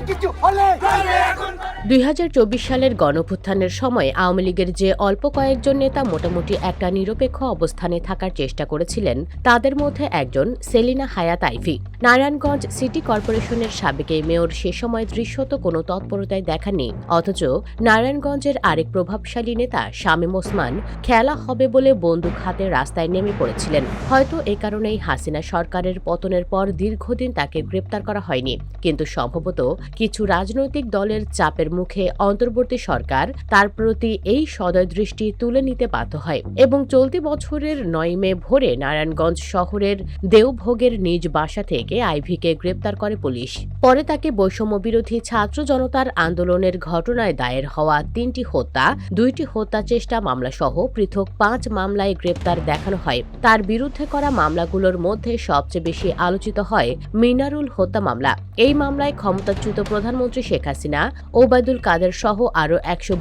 কিছু হলে দুই হাজার চব্বিশ সালের গণভুত্থানের সময় আওয়ামী লীগের যে অল্প কয়েকজন নেতা মোটামুটি একটা নিরপেক্ষ অবস্থানে থাকার চেষ্টা করেছিলেন, তাদের মধ্যে একজন সেলিনা হায়াত আইভি। নারায়ণগঞ্জ সিটি কর্পোরেশনের সাবেক মেয়র সে সময় দৃশ্যত কোনো তৎপরতায় দেখাননি, অথচ নারায়ণগঞ্জের আরেক প্রভাবশালী নেতা শামীম ওসমান খেলা হবে বলে বন্দুক হাতে রাস্তায় নেমে পড়েছিলেন। হয়তো এ কারণেই হাসিনা সরকারের পতনের পর দীর্ঘদিন তাকে গ্রেপ্তার করা হয়নি, কিন্তু সম্ভবত কিছু রাজনৈতিক দলের চাপের মুখে অন্তর্বর্তী সরকার, তার প্রতি এই সদয় দৃষ্টি তুলে নিতে বাধ্য হয় এবং চলতি বছরের নয় মে ভোরে নারায়ণগঞ্জ শহরের দেওভোগের নিজ বাসা থেকে আইভিকে গ্রেপ্তার করে পুলিশ। পরে তাকে বৈষম্য বিরোধী ছাত্র জনতার আন্দোলনের ঘটনায় দায়ের হওয়া তিনটি হত্যা, দুইটি হত্যা চেষ্টা মামলা সহ পৃথক পাঁচ মামলায় গ্রেপ্তার দেখানো হয়। তার বিরুদ্ধে করা মামলাগুলোর মধ্যে সবচেয়ে বেশি আলোচিত হয় মিনারুল হত্যা মামলা। এই মামলায় ক্ষমতাচ্যুত প্রধানমন্ত্রী শেখ হাসিনা, ওবায়দুল কাদের সহ আরও একশো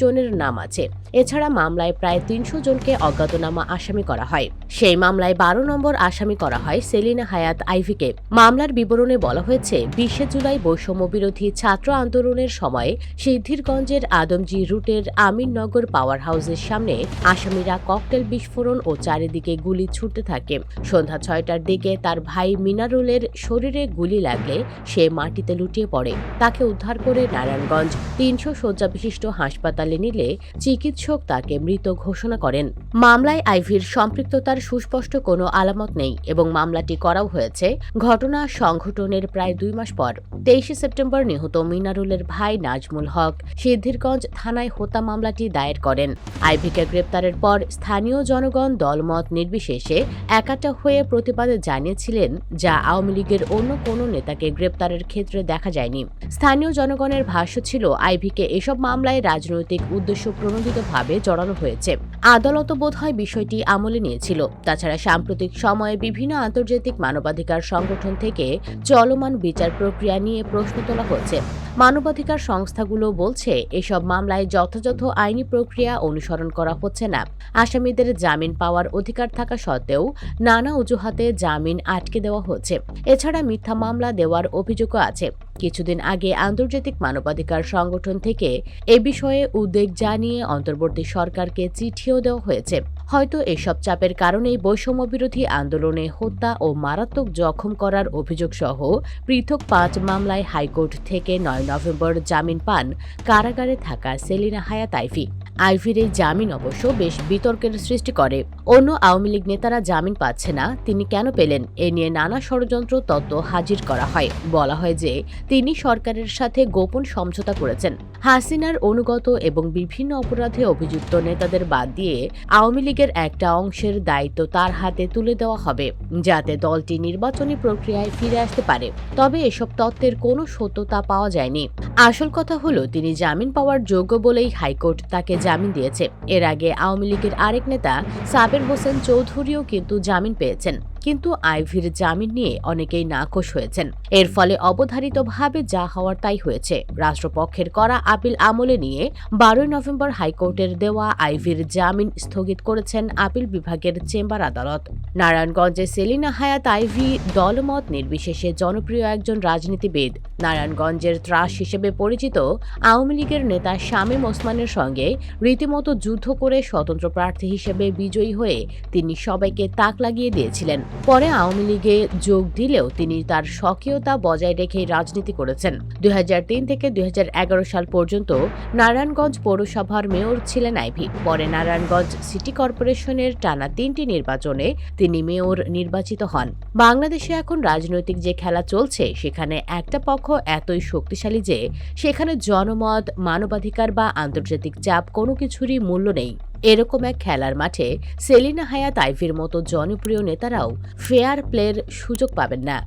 জনের নাম আছে। এছাড়া মামলায় প্রায় তিনশো জনকে অজ্ঞাতনামা আসামি করা হয়। সেই মামলায় বারো নম্বর আসামি করা হয় সেলিনা হায়াত আইভিকে। মামলার বিবরণে বলা হয়েছে, বিশে জুলাই বৈষম্য বিরোধী ছাত্র আন্দোলনের সময় সিদ্ধিরগঞ্জের আদমজি রুটের আমিননগর পাওয়ার হাউসের সামনে আসামিরা ককটেল বিস্ফোরণ ও চারিদিকে গুলি ছুটতে থাকে। সন্ধ্যা ছয়টার দিকে তার ভাই মিনারুলের শরীরে গুলি লাগলে সে মাটিতে লুটিয়ে পড়ে। তাকে উদ্ধার করে নারায়ণগঞ্জ তিনশো শয্যা বিশিষ্ট হাসপাতালে নিলে চিকিৎসক তাকে মৃত ঘোষণা করেন। মামলায় আইভির সম্পৃক্ততার সুস্পষ্ট কোনো আলামত নেই এবং মামলাটি করাও হয়েছে। ঘটনা সংঘটনের প্রায় দুই মাস পর। তেইশে সেপ্টেম্বর নিহত মিনারুলের ভাই নাজমুল হক সিদ্ধিরগঞ্জ থানায় হত্যা মামলাটি দায়ের করেন। আইভিকে গ্রেপ্তারের পর স্থানীয় জনগণ দলমত নির্বিশেষে একাটা হয়ে প্রতিবাদে জানিয়েছিলেন, যা আওয়ামী লীগের অন্য কোনো নেতাকে গ্রেপ্তারের ক্ষেত্রে দেখা যায়নি। স্থানীয় জনগণের ভাষ্য ছিল আইভিকে এসব মামলায় রাজনৈতিক উদ্দেশ্য প্রণোদিতভাবে জড়ানো হয়েছে। আদালত বোধহয় বিষয়টি আমলে নিয়েছিল। তাছাড়া সাম্প্রতিক সময়ে বিভিন্ন আন্তর্জাতিক মানবাধিকার সংগঠন থেকে চলমান বিচার প্রক্রিয়া নিয়ে প্রশ্ন তোলা হচ্ছে মানবাধিকার সংস্থাগুলো বলছে, এসব মামলায় যথাযথ আইনি প্রক্রিয়া অনুসরণ করা হচ্ছে না। আসামিদের জামিন পাওয়ার অধিকার থাকা সত্ত্বেও নানা অজুহাতে জামিন আটকে দেওয়া হচ্ছে এছাড়া মিথ্যা মামলা দেওয়ার অভিযোগও আছে। কিছুদিন আগে আন্তর্জাতিক মানবাধিকার সংগঠন থেকে এ বিষয়ে উদ্বেগ জানিয়ে অন্তর্বর্তী সরকারকে চিঠিও দেওয়া হয়েছে। হয়তো এসব চাপের কারণেই বৈষম্য বিরোধী আন্দোলনে হত্যা ও মারাত্মক জখম করার অভিযোগ সহ পৃথক পাঁচ মামলায় হাইকোর্ট থেকে নয় নভেম্বর জামিন পান কারাগারে থাকা সেলিনা হায়া আইফি। আইভির এই জামিন অবশ্য বেশ বিতর্কের সৃষ্টি করে। অন্য আওয়ামী লীগ নেতারা জামিন পাচ্ছে না, তিনি কেন পেলেন? এ নিয়ে নানা ষড়যন্ত্র তত্ত্ব হাজির করা হয়। বলা হয় যে, তিনি সরকারের সাথে গোপন সমঝোতা করেছেন। হাসিনার অনুগত এবং বিভিন্ন অপরাধে অভিযুক্ত নেতাদের বাদ দিয়ে আওয়ামী লীগের একটা অংশের দায়িত্ব তার হাতে তুলে দেওয়া হবে, যাতে দলটি নির্বাচনী প্রক্রিয়ায় ফিরে আসতে পারে। তবে এসব তত্ত্বের কোনো সত্যতা পাওয়া যায়নি। আসল কথা হলো, তিনি জামিন পাওয়ার যোগ্য বলেই হাইকোর্ট তাকে জামিন দিয়েছে। এর আগে আওয়ামী লীগের আরেক নেতা সাবের হোসেন চৌধুরীও কিন্তু জামিন পেয়েছেন। কিন্তু আইভির জামিন নিয়ে অনেকেই নাকশ হয়েছেন। এর ফলে অবধারিতভাবে যা হওয়ার তাই হয়েছে। রাষ্ট্রপক্ষের করা আপিল আমলে নিয়ে বারোই নভেম্বর হাইকোর্টের দেওয়া আইভির জামিন স্থগিত করেছেন আপিল বিভাগের চেম্বার আদালত। নারায়ণগঞ্জে সেলিনা হায়াত আইভি দলমত নির্বিশেষে জনপ্রিয় একজন রাজনীতিবিদ। নারায়ণগঞ্জের ত্রাস হিসেবে পরিচিত আওয়ামী লীগের নেতা শামীম ওসমানের সঙ্গে রীতিমতো যুদ্ধ করে স্বতন্ত্র প্রার্থী হিসেবে বিজয়ী হয়ে তিনি সবাইকে তাক লাগিয়ে দিয়েছিলেন। পরে আওয়ামী লীগে যোগ দিলেও তিনি তার স্বকীয়তা বজায় রেখে রাজনীতি করেছেন। দুই হাজার তিন থেকে দুই হাজার এগারো সাল পর্যন্ত নারায়ণগঞ্জ পৌরসভার মেয়র ছিলেন আইভি। পরে নারায়ণগঞ্জ সিটি কর্পোরেশনের টানা তিনটি নির্বাচনে তিনি মেয়র নির্বাচিত হন। বাংলাদেশে এখন রাজনৈতিক যে খেলা চলছে, সেখানে একটা পক্ষ এতই শক্তিশালী যে সেখানে জনমত, মানবাধিকার বা আন্তর্জাতিক চাপ কোনো কিছুরই মূল্য নেই। এরকম এক খেলার মাঠে সেলিনা হায়াত আইভির মতো জনপ্রিয় নেতারাও ফেয়ার প্লের সুযোগ পাবেন না।